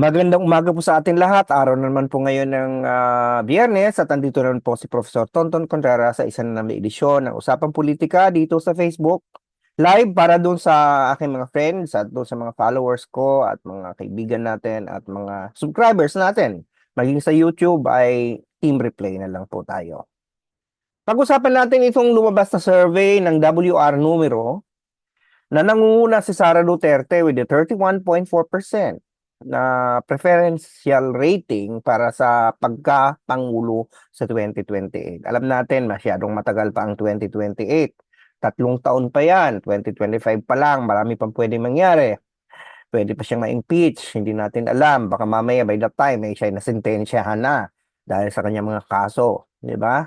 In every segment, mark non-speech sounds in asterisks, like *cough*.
Magandang umaga po sa atin lahat. Araw na naman po ngayon ng ah, Biyernes at andito naman po si Professor Tonton Contreras sa isa na naman edisyon ng Usapang Politika dito sa Facebook. Live para doon sa aking mga friends at doon sa mga followers ko at mga kaibigan natin at mga subscribers natin. Maging sa YouTube ay team replay na lang po tayo. Pag-usapan natin itong lumabas na survey ng WR numero na nangunguna si Sara Duterte with a 31.4% na preferential rating para sa pagka-pangulo sa 2028. Alam natin, masyadong matagal pa ang 2028. Tatlong taon pa yan, 2025 pa lang, marami pang pwede mangyari. Pwede pa siyang ma-impeach, hindi natin alam. Baka mamaya by that time, may siya na sentensyahan na dahil sa kanyang mga kaso. Di ba?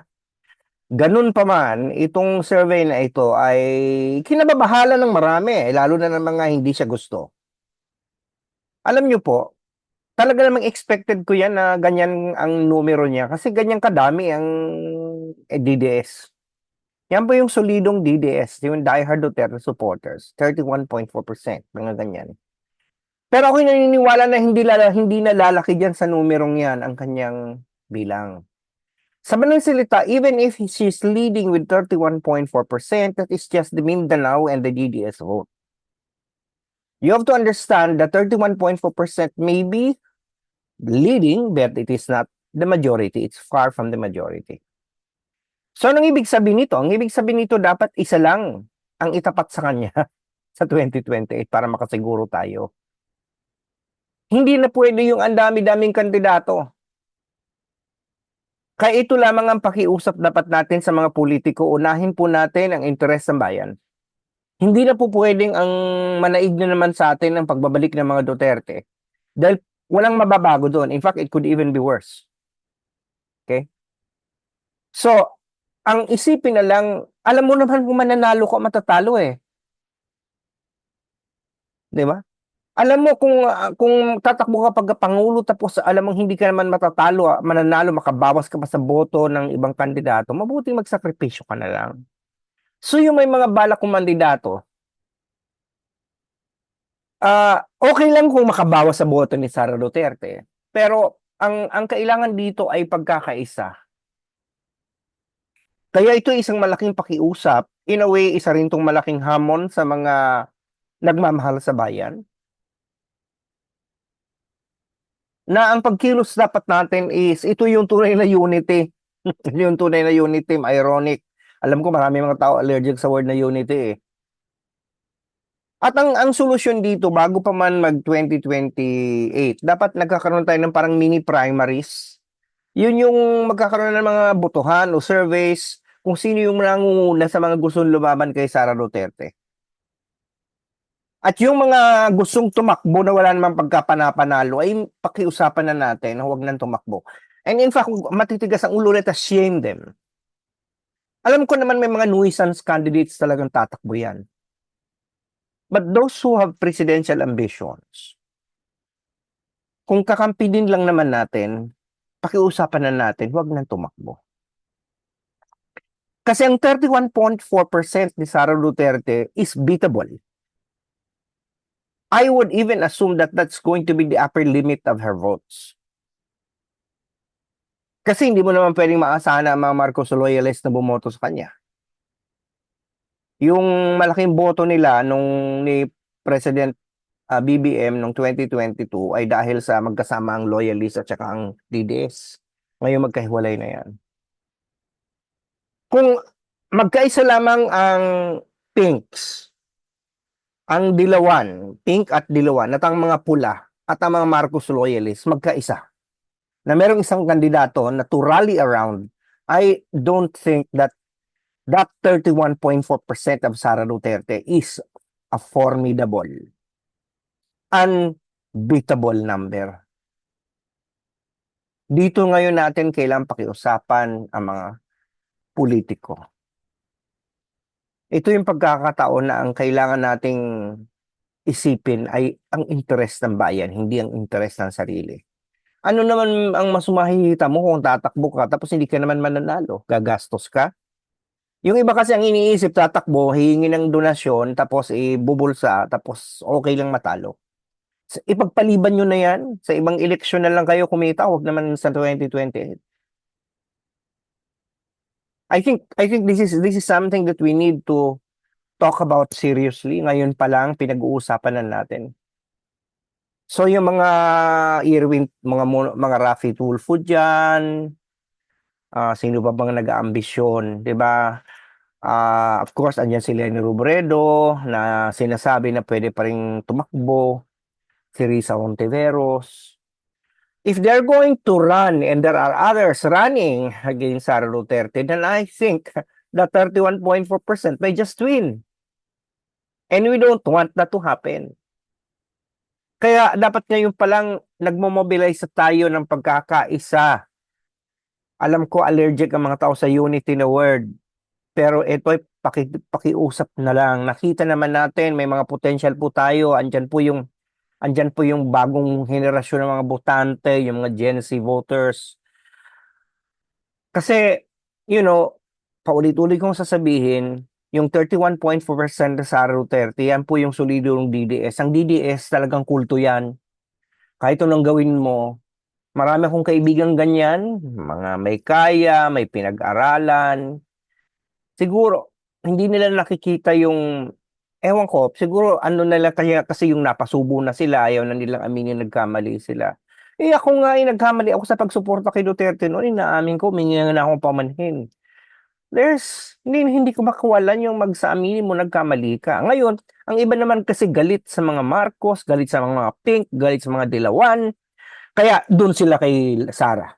Ganun pa man, itong survey na ito ay kinababahala ng marami, lalo na ng mga hindi siya gusto. Alam niyo po, talaga namang expected ko yan na ganyan ang numero niya kasi ganyan kadami ang eh, DDS. Yan po yung solidong DDS, yung diehard Duterte supporters, 31.4%, mga ganyan. Pero ako naniniwala na hindi, lala, hindi na lalaki dyan sa numerong yan ang kanyang bilang. Sa banang salita, even if she's leading with 31.4%, that is just the Mindanao and the DDS vote. You have to understand that 31.4% may be leading, but it is not the majority. It's far from the majority. So, anong ibig sabihin nito? Ang ibig sabihin nito, dapat isa lang ang itapat sa kanya *laughs* sa 2028 para makasiguro tayo. Hindi na pwede yung ang dami-daming kandidato. Kaya ito lamang ang pakiusap dapat natin sa mga politiko. Unahin po natin ang interes ng bayan. Hindi na po pwedeng ang manaig na naman sa atin ang pagbabalik ng mga Duterte. Dahil walang mababago doon. In fact, it could even be worse. Okay? So, ang isipin na lang, alam mo naman kung mananalo ko, matatalo eh. Di ba? Alam mo kung ah, kung tatakbo ka pag pangulo tapos alam mong hindi ka naman matatalo, ah, mananalo, makabawas ka pa sa boto ng ibang kandidato, mabuting magsakripisyo ka na lang. So yung may mga balak kong kandidato, ah okay lang kung makabawas sa boto ni Sara Duterte. Pero ang ang kailangan dito ay pagkakaisa. Kaya ito isang malaking pakiusap, in a way isa rin tong malaking hamon sa mga nagmamahal sa bayan. Na ang pagkilos dapat natin is ito yung tunay na unity. *laughs* yung tunay na unity, ironic. Alam ko marami mga tao allergic sa word na unity eh. At ang ang solusyon dito bago pa man mag 2028, dapat nagkakaroon tayo ng parang mini primaries. Yun yung magkakaroon ng mga botohan o surveys kung sino yung nangunguna sa mga gustong lumaban kay Sara Duterte. At yung mga gustong tumakbo na wala namang pagkapanapanalo ay pakiusapan na natin na huwag nang tumakbo. And in fact, matitigas ang ulo, let shame them. Alam ko naman may mga nuisance candidates talagang tatakbo yan. But those who have presidential ambitions, kung kakampi din lang naman natin, pakiusapan na natin, huwag nang tumakbo. Kasi ang 31.4% ni Sara Duterte is beatable. I would even assume that that's going to be the upper limit of her votes. Kasi hindi mo naman pwedeng maasahan ang mga Marcos loyalists na bumoto sa kanya. Yung malaking boto nila nung ni President ah, BBM nung 2022 ay dahil sa magkasama ang loyalists at saka ang DDS. Ngayon magkahiwalay na yan. Kung magkaisa lamang ang pinks, ang dilawan, pink at dilawan, at ang mga pula at ang mga Marcos loyalists, magkaisa. Na merong isang kandidato na to rally around, I don't think that that 31.4% of Sara Duterte is a formidable, unbeatable number. Dito ngayon natin kailangan pakiusapan ang mga politiko. Ito yung pagkakataon na ang kailangan nating isipin ay ang interes ng bayan, hindi ang interes ng sarili. Ano naman ang mas mahihita mo kung tatakbo ka tapos hindi ka naman mananalo? Gagastos ka? Yung iba kasi ang iniisip, tatakbo, hihingi ng donasyon, tapos ibubulsa, tapos okay lang matalo. Ipagpaliban nyo na yan. Sa ibang eleksyon na lang kayo kumita, wag naman sa 2028. I think I think this is this is something that we need to talk about seriously. Ngayon pa lang pinag-uusapan na natin. So yung mga Irwin, mga mga Rafi Tulfo diyan, ah sino ba bang nag-aambisyon, 'di ba? Ah, of course, andyan si Lenny Robredo na sinasabi na pwede pa ring tumakbo, si Risa Hontiveros. If they're going to run and there are others running against Sara Duterte, then I think the 31.4% may just win. And we don't want that to happen. Kaya dapat ngayon pa lang nagmo-mobilize tayo ng pagkakaisa. Alam ko allergic ang mga tao sa unity na word. Pero ito ay paki, pakiusap na lang. Nakita naman natin may mga potential po tayo. Andyan po yung andyan po yung bagong henerasyon ng mga botante, yung mga Gen Z voters. Kasi, you know, paulit-ulit kong sasabihin, yung 31.4% na Sara Duterte, yan po yung solido ng DDS. Ang DDS talagang kulto yan. Kahit anong gawin mo, marami akong kaibigan ganyan, mga may kaya, may pinag-aralan. Siguro, hindi nila nakikita yung, ewan ko, siguro ano nila kaya kasi yung napasubo na sila, ayaw na nilang aminin nagkamali sila. Eh ako nga ay nagkamali ako sa pagsuporta kay Duterte noon, inaamin ko, humingi na akong pamanhin. There's, hindi, hindi ko makawalan yung magsaaminin mo nagkamali ka. Ngayon, ang iba naman kasi galit sa mga Marcos, galit sa mga Pink, galit sa mga Dilawan. Kaya doon sila kay Sara.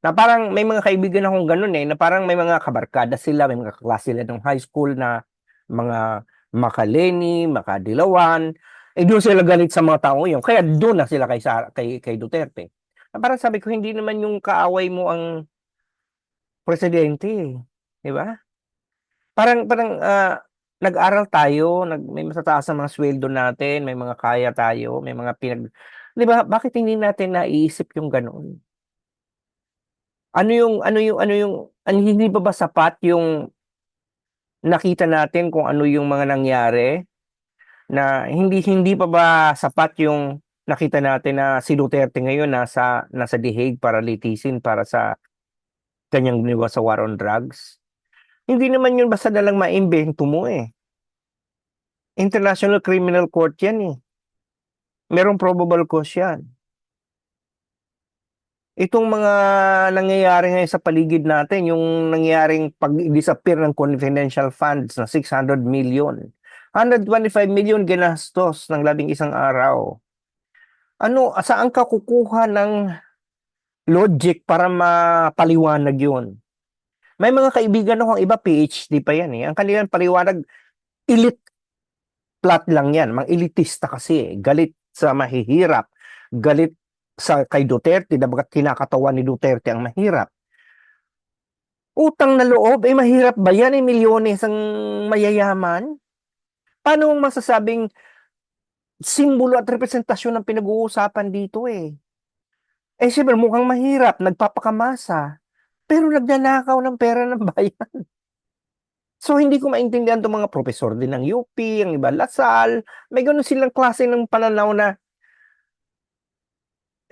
Na parang may mga kaibigan akong ganun eh, na parang may mga kabarkada sila, may mga kaklase sila ng high school na mga makaleni, makadilawan. Eh doon sila galit sa mga tao yun. Kaya doon na sila kay, Sara, kay, kay Duterte. Na parang sabi ko, hindi naman yung kaaway mo ang presidente eh. Di ba? Parang, parang ah, nag-aral tayo, nag, may matataas ang mga sweldo natin, may mga kaya tayo, may mga pinag... Di ba? Bakit hindi natin naiisip yung ganoon? Ano yung, ano yung, ano yung, ano, hindi ba ba sapat yung nakita natin kung ano yung mga nangyari? Na hindi, hindi pa ba sapat yung nakita natin na si Duterte ngayon nasa, nasa The Hague para litisin para sa kanyang ginawa sa war on drugs? Hindi naman yun basta na lang maimbento mo eh. International Criminal Court yan eh. Merong probable cause yan. Itong mga nangyayari ngayon sa paligid natin, yung nangyaring pag-disappear ng confidential funds na 600 million. 125 million ginastos ng labing isang araw. Ano, saan ka kukuha ng logic para mapaliwanag yun? May mga kaibigan akong iba, PhD pa yan eh. Ang kanilang paliwanag, elite plot lang yan. Mga elitista kasi eh. Galit sa mahihirap. Galit sa kay Duterte, dapat kinakatawan ni Duterte ang mahirap. Utang na loob, eh mahirap ba yan? Eh milyones ang mayayaman? Paano mong masasabing simbolo at representasyon ng pinag-uusapan dito eh? Eh siyempre mukhang mahirap, nagpapakamasa pero nagnanakaw ng pera ng *laughs* bayan. So hindi ko maintindihan itong mga profesor din ng UP, ang iba Lasal, may ganun silang klase ng pananaw na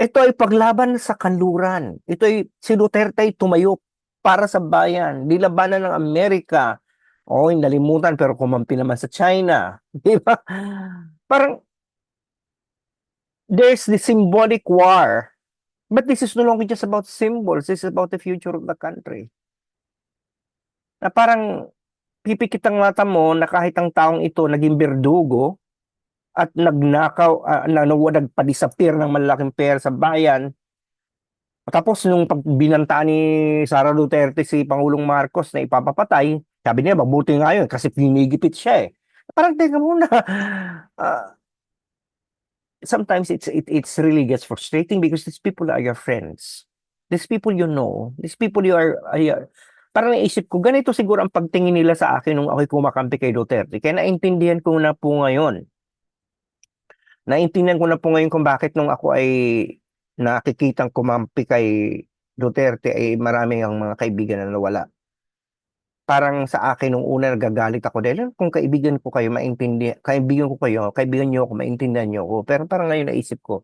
ito ay paglaban sa kanluran. Ito ay si Duterte ay tumayo para sa bayan, di labanan ng Amerika. Oh, nalimutan pero kumampi naman sa China. *laughs* Di ba? Parang there's the symbolic war But this is no longer just about symbols. This is about the future of the country. Na parang pipikit ang mata mo na kahit ang taong ito naging berdugo at nagnakaw, uh, na, nagpa-disappear ng malaking pera sa bayan. Tapos nung pag binanta ni Sara Duterte si Pangulong Marcos na ipapapatay, sabi niya, mabuti nga yun kasi pinigipit siya eh. Parang teka muna, uh, *laughs* sometimes it's it it's really gets frustrating because these people are your friends. These people you know, these people you are, are parang naisip ko, ganito siguro ang pagtingin nila sa akin nung ako'y kumakampi kay Duterte. Kaya naintindihan ko na po ngayon. Naintindihan ko na po ngayon kung bakit nung ako ay nakikitang kumampi kay Duterte ay maraming ang mga kaibigan na nawala. Parang sa akin nung una nagagalit ako dahil kung kaibigan ko kayo, maintindi kaibigan ko kayo, kaibigan niyo ako, maintindihan niyo ako. Pero parang ngayon naisip ko,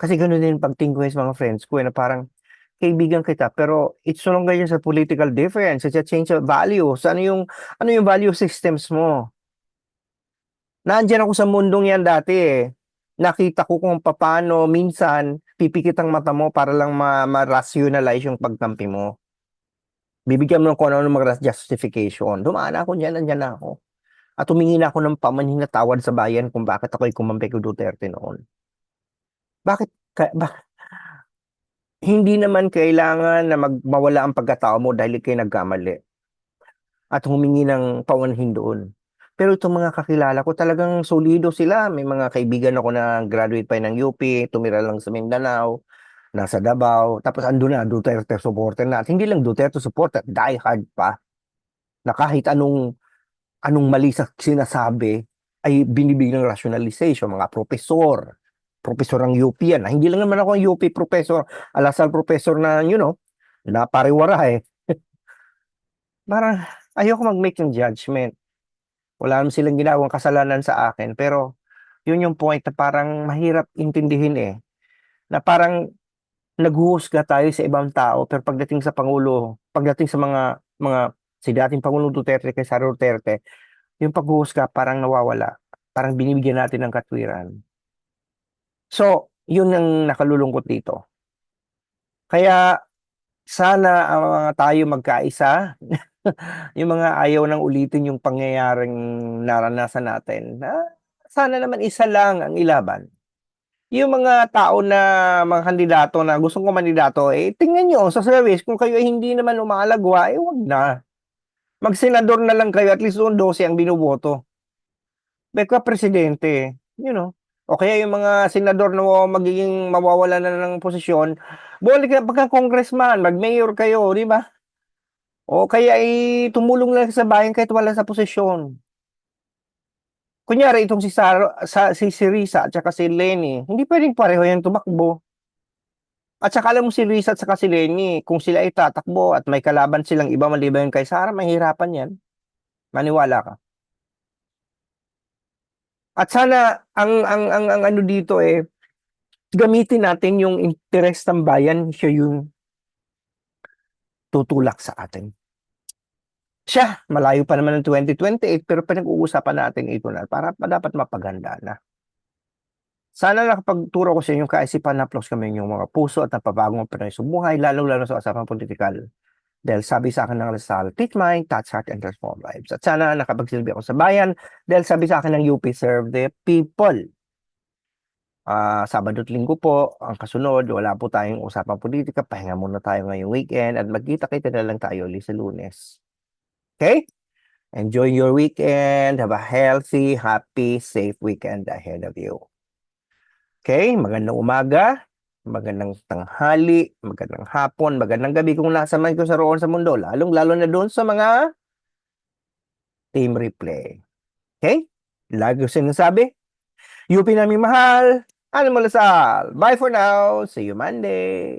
kasi gano'n din pagtingin ko sa mga friends ko, eh, na parang kaibigan kita, pero it's no longer just a political difference, it's a change of values. Ano yung, ano yung value systems mo? Nandiyan ako sa mundong yan dati eh. Nakita ko kung paano minsan pipikit ang mata mo para lang ma- ma-rationalize yung pagkampi mo. Bibigyan mo ng kung ano ng justification. Dumaan ako niyan, nandiyan na ako. At humingi na ako ng pamanhin na tawad sa bayan kung bakit ako'y kumampi ko Duterte noon. Bakit? Ka, ba, hindi naman kailangan na magmawala ang pagkatao mo dahil kayo nagkamali. At humingi ng pamanhin doon. Pero itong mga kakilala ko, talagang solido sila. May mga kaibigan ako na graduate pa ng UP, tumira lang sa Mindanao, nasa Davao, tapos ando na, Duterte supporter na. At hindi lang Duterte supporter, die hard pa. Na kahit anong anong mali sa sinasabi ay binibigyan ng rationalization, mga profesor, profesor ng UP yan. Hindi lang naman ako ang UP professor, alasal professor na, you know, na pariwara eh. *laughs* Parang ayoko mag-make ng judgment. Wala naman silang ginawang kasalanan sa akin, pero yun yung point na parang mahirap intindihin eh. Na parang naghuhusga tayo sa ibang tao, pero pagdating sa Pangulo, pagdating sa mga, mga, si dating Pangulong Duterte kay Sara Duterte, yung paghuhusga parang nawawala. Parang binibigyan natin ng katwiran. So, yun ang nakalulungkot dito. Kaya, sana mga tayo magkaisa, *laughs* yung mga ayaw nang ulitin yung pangyayaring naranasan natin, na sana naman isa lang ang ilaban. Yung mga tao na, mga kandidato na gustong kumandidato, eh, tingnan nyo sa service, kung kayo ay hindi naman umalagwa, eh, wag na. Magsenador na lang kayo, at least doon 12 ang binoboto. Beka presidente, you know. O kaya yung mga senador na magiging mawawala na ng posisyon, balik ka pagka congressman, mag-mayor kayo, di ba? O kaya ay tumulong lang sa bayan kahit wala sa posisyon. Kunyari itong si Sara, sa, si Sirisa at saka si Lenny, hindi pwedeng pareho yung tumakbo. At saka alam mo si Risa at saka si Lenny, kung sila ay tatakbo at may kalaban silang iba maliban kay Sara, mahirapan yan. Maniwala ka. At sana ang ang ang, ang ano dito eh gamitin natin yung interes ng bayan, siya yung tutulak sa atin. Siya, malayo pa naman ng 2028 pero pinag-uusapan natin ito na para pa dapat mapaganda na. Sana nakapagturo ko sa inyo kaisipan na plus kami yung mga puso at napabagong Pinoy sa buhay, lalo-lalo sa usapang politikal. Dahil sabi sa akin ng Rizal, teach mind, touch heart, and transform lives. At sana nakapagsilbi ako sa bayan dahil sabi sa akin ng UP, serve the people. Ah, Sabado at Linggo po, ang kasunod, wala po tayong usapang politika, pahinga muna tayo ngayong weekend at magkita-kita na lang tayo ulit sa lunes. Okay? Enjoy your weekend. Have a healthy, happy, safe weekend ahead of you. Okay? Magandang umaga, magandang tanghali, magandang hapon, magandang gabi kung nasa man ko sa roon sa mundo, lalong-lalo na doon sa mga team replay. Okay? Lagi ko sinasabi, UP namin mahal, mo lasal. Bye for now. See you Monday.